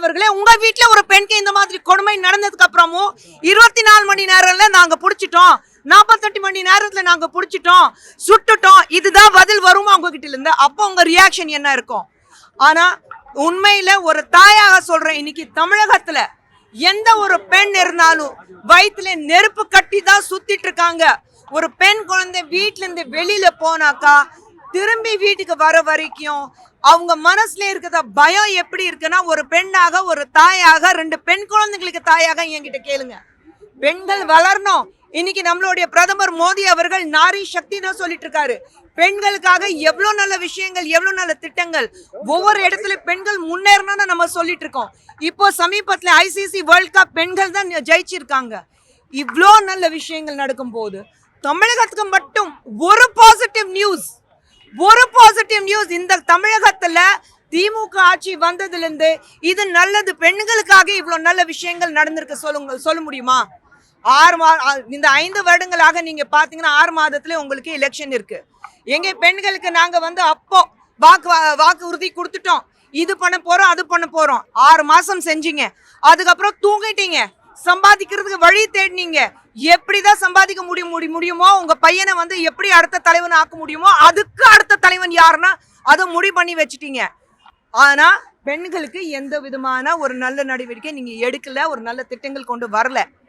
அவர்களே உங்க வீட்டுல ஒரு பெண்க்கு இந்த மாதிரி கொடுமை நடந்ததுக்கு அப்புறமும் இருபத்தி நாலு மணி நேரம்ல நாங்க புடிச்சிட்டோம். நாற்பத்தெட்டு மணி நேரத்துல நாங்க புடிச்சிட்டோம். சுட்டுட்டோம். இதுதான் பதில் வருமா உங்ககிட்ட இருந்து? அப்போ உங்க ரியாக்ஷன் என்ன இருக்கும்? ஆனா உண்மையில ஒரு தாயாக சொல்றேன் இன்னைக்கு தமிழகத்துல. எந்த ஒரு பெண் இருந்தாலும் வயிற்றுல நெருப்பு கட்டி தான் சுத்திட்டு இருக்காங்க. ஒரு பெண் குழந்தை வீட்டுல இருந்து வெளியில போனாக்கா திரும்பி வீட்டுக்கு வர வரைக்கும் அவங்க மனசுல இருக்கிற பயம் எப்படி இருக்குன்னா ஒரு பெண்ணாக ஒரு தாயாக ரெண்டு பெண் குழந்தைங்களுக்கு தாயாக என்கிட்ட கேளுங்க. பெண்கள் வளரணும். இன்னைக்கு நம்மளுடைய பிரதமர் மோடி அவர்கள் நாரி சக்தி தான் சொல்லிட்டு இருக்காரு. பெண்களுக்காக எவ்வளவு நல்ல விஷயங்கள் எவ்வளவு நல்ல திட்டங்கள். ஒவ்வொரு இடத்துல பெண்கள் முன்னேறணும்னு நம்ம சொல்லிட்டு இருக்கோம். இப்போ சமீபத்துல ஐசிசி வேர்ல்ட் கப் பெண்கள் தான் ஜெயிச்சிருக்காங்க. இவ்வளோ நல்ல விஷயங்கள் நடக்கும் போது தமிழகத்துக்கு மட்டும் ஒரு பாசிட்டிவ் நியூஸ் ஒரு பாசிட்டிவ் நியூஸ் இந்த தமிழகத்தில் திமுக ஆட்சி வந்ததுலேருந்து இது நல்லது பெண்களுக்காக இவ்வளோ நல்ல விஷயங்கள் நடந்திருக்கு சொல்லுங்க சொல்ல முடியுமா? ஆறு மா இந்த ஐந்து வருடங்களாக நீங்கள் பார்த்தீங்கன்னா ஆறு மாதத்துல உங்களுக்கு எலெக்ஷன் இருக்குது எங்கே பெண்களுக்கு நாங்கள் வந்து அப்போ வாக்கு வா- வாக்கு உறுதி கொடுத்துட்டோம். இது பண்ண போகிறோம் அது பண்ண போகிறோம் ஆறு மாதம் செஞ்சீங்க. அதுக்கப்புறம் தூங்கிட்டீங்க. சம்பாதிக்கிறதுக்கு வழி தேடினீங்க. எப்படிதான் சம்பாதிக்க முடியும் முடி முடியுமோ உங்க பையனை வந்து எப்படி அடுத்த தலைவன் ஆக்க முடியுமோ அதுக்கு அடுத்த தலைவன் யாருன்னா அதை முடிவு பண்ணி வச்சுட்டீங்க. ஆனா பெண்களுக்கு எந்த விதமான ஒரு நல்ல நடவடிக்கை நீங்க எடுக்கல ஒரு நல்ல திட்டங்கள் கொண்டு வரல.